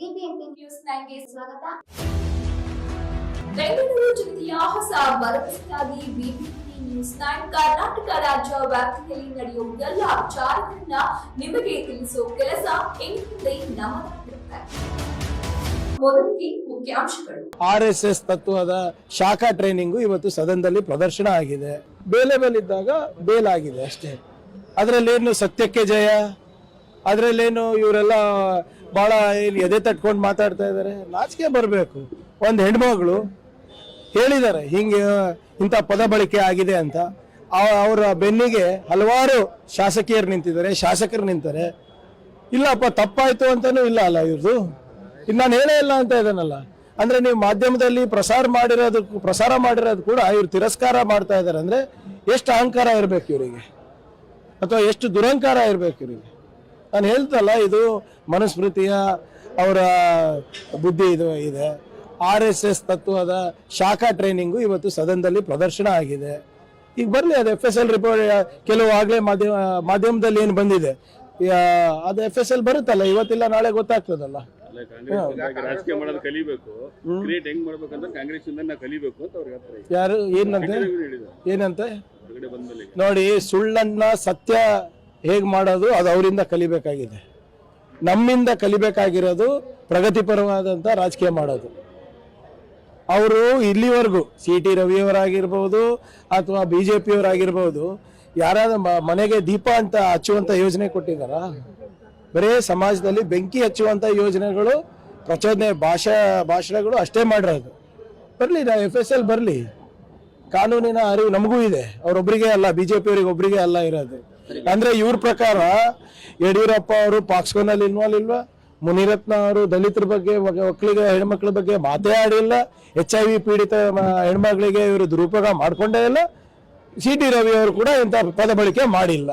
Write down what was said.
BBMP news ನೈನ್ಗೆ ಸ್ವಾಗತ. ಬೆಂಗಳೂರು ಜಿಲ್ಲೆಯ ಹೊಸ ಭರವಸೆಯಾಗಿ ಬಿಬಿಎಂಪಿ ನ್ಯೂಸ್ ನೈನ್ ಕರ್ನಾಟಕ ರಾಜ್ಯ ವ್ಯಾಪ್ತಿಯಲ್ಲಿ ನಡೆಯುವ ಎಲ್ಲ ವಿಚಾರಗಳನ್ನ ನಿಮಗೆ ತಿಳಿಸುವ ಕೆಲಸ ಎಂದಿದೆ ನಮ್ಮದಾಗಿರುತ್ತೆ ಮೊದಲಿಗೆ ಮುಖ್ಯಾಂಶಗಳು. ಆರ್ ಎಸ್ ಎಸ್ ತತ್ವದ ಶಾಖಾ ಟ್ರೈನಿಂಗು ಇವತ್ತು ಸದನದಲ್ಲಿ ಪ್ರದರ್ಶನ ಆಗಿದೆ. ಬೇಲೆಬಲ್ ಇದ್ದಾಗ ಬೇಲ್ ಆಗಿದೆ ಅಷ್ಟೇ. ಅದರಲ್ಲೇನು ಸತ್ಯಕ್ಕೆ ಜಯ? ಅದರಲ್ಲೇನು ಇವರೆಲ್ಲ ಭಾಳ ಇಲ್ಲಿ ಎದೆ ತಟ್ಕೊಂಡು ಮಾತಾಡ್ತಾ ಇದ್ದಾರೆ ನಾಚಿಕೆ ಬರಬೇಕು. ಒಂದು ಹೆಣ್ಮಗಳು ಹೇಳಿದ್ದಾರೆ ಹಿಂಗೆ ಇಂಥ ಪದ ಬಳಕೆ ಆಗಿದೆ ಅಂತ. ಅವರ ಬೆನ್ನಿಗೆ ಹಲವಾರು ಶಾಸಕಿಯರು ನಿಂತಿದ್ದಾರೆ, ಶಾಸಕರು ನಿಂತಾರೆ. ಇಲ್ಲಪ್ಪ, ತಪ್ಪಾಯಿತು ಅಂತಲೂ ಇಲ್ಲ ಅಲ್ಲ ಇವ್ರದ್ದು ನಾನು ಹೇಳೇ ಇಲ್ಲ ಅಂತ ಇದ್ದಾನಲ್ಲ ಅಂದ್ರೆ ನೀವು ಮಾಧ್ಯಮದಲ್ಲಿ ಪ್ರಸಾರ ಮಾಡಿರೋದು ಪ್ರಸಾರ ಮಾಡಿರೋದು ಕೂಡ ಇವ್ರು ತಿರಸ್ಕಾರ ಮಾಡ್ತಾ ಇದ್ದಾರೆ ಅಂದ್ರೆ ಎಷ್ಟು ಅಹಂಕಾರ ಇರಬೇಕು ಇವರಿಗೆ? ಅಥವಾ ಎಷ್ಟು ದುರಂಕಾರ ಇರಬೇಕು ಇವರಿಗೆ? ನಾನು ಹೇಳ್ತಲ್ಲ ಇದು ಮನುಸ್ಮೃತಿಯ ಅವರ ಬುದ್ಧಿ ಇದು ಇದೆ. ಆರ್ ಎಸ್ ಎಸ್ ತತ್ವದ ಶಾಖಾ ಟ್ರೈನಿಂಗು ಇವತ್ತು ಸದನದಲ್ಲಿ ಪ್ರದರ್ಶನ ಆಗಿದೆ. ಈಗ ಬರಲಿ ಅದು ಎಫ್ ಎಸ್ ಎಲ್ ರಿಪೋರ್ಟ್ ಕೆಲವು ಆಗಲೇ ಮಾಧ್ಯಮ ಮಾಧ್ಯಮದಲ್ಲಿ ಏನು ಬಂದಿದೆ. ಅದು ಎಫ್ ಎಸ್ ಎಲ್ ಬರುತ್ತಲ್ಲ ಇವತ್ತಿಲ್ಲ ನಾಳೆ ಗೊತ್ತಾಗ್ತದಲ್ಲ. ರಾಜಕೀಯ ಮಾಡೋದು ಕಲಿಬೇಕು. ಕ್ರಿಯೇಟ್ ಹೆಂಗ್ ಮಾಡ್ಬೇಕಂತ ಕಾಂಗ್ರೆಸ್ ಇಂದ ನಾವು ಕಲಿಬೇಕು ಅಂತ ಅವ್ರಿಗೆ ಹೇಳ್ತಾರೆ ಯಾರು ಏನಂತೆ? ಏನಂತೆ? ನೋಡಿ ಸುಳ್ಳನ್ನ ಸತ್ಯ ಹೇಗ್ ಮಾಡೋದು? ಅದು ಅವರಿಂದ ಕಲಿಬೇಕಾಗಿದೆ. ನಮ್ಮಿಂದ ಕಲಿಬೇಕಾಗಿರೋದು ಪ್ರಗತಿಪರವಾದಂಥ ರಾಜಕೀಯ ಮಾಡೋದು. ಅವರು ಇಲ್ಲಿವರೆಗೂ ಸಿ ಟಿ ರವಿಯವರಾಗಿರ್ಬೋದು ಅಥವಾ ಬಿ ಜೆ ಪಿಯವರಾಗಿರ್ಬೋದು ಯಾರಾದ್ರೂ ಮ- ಮನೆಗೆ ದೀಪ ಅಂತ ಹಚ್ಚುವಂಥ ಯೋಜನೆ ಕೊಟ್ಟಿದ್ದಾರ? ಬರೇ ಸಮಾಜದಲ್ಲಿ ಬೆಂಕಿ ಹಚ್ಚುವಂಥ ಯೋಜನೆಗಳು, ಪ್ರಚೋದನೆ ಭಾಷಾ, ಭಾಷಣಗಳು ಅಷ್ಟೇ ಮಾಡಿರೋದು. ಬರಲಿ, ನಾವು ಎಫ್ ಎಸ್ ಎಲ್ ಬರಲಿ. ಕಾನೂನಿನ ಅರಿವು ನಮಗೂ ಇದೆ. ಅವರೊಬ್ಬರಿಗೆ ಅಲ್ಲ, ಬಿ ಜೆ ಪಿಯವರಿಗೆ ಒಬ್ಬರಿಗೆ ಅಲ್ಲ ಇರೋದು. ಅಂದ್ರೆ ಇವ್ರ ಪ್ರಕಾರ ಯಡಿಯೂರಪ್ಪ ಅವರು ಪಾಕ್ಸ್ಕೋನಲ್ಲಿ ಇನ್ವಾಲ್ವ್ ಇಲ್ವಾ? ಮುನಿರತ್ನ ಅವರು ದಲಿತರ ಬಗ್ಗೆ ಒಕ್ಕಲಿಗ ಹೆಣ್ಮಕ್ಳ ಬಗ್ಗೆ ಮಾತೇ ಆಡಿಲ್ಲ. ಎಚ್ ಐ ವಿ ಪೀಡಿತ ಹೆಣ್ಮಕ್ಳಿಗೆ ಇವರು ದುರುಪಯೋಗ ಮಾಡ್ಕೊಂಡೇ ಇಲ್ಲ. ಸಿ ಟಿ ರವಿ ಅವರು ಕೂಡ ಇಂಥ ಪದ ಬಳಕೆ ಮಾಡಿಲ್ಲ.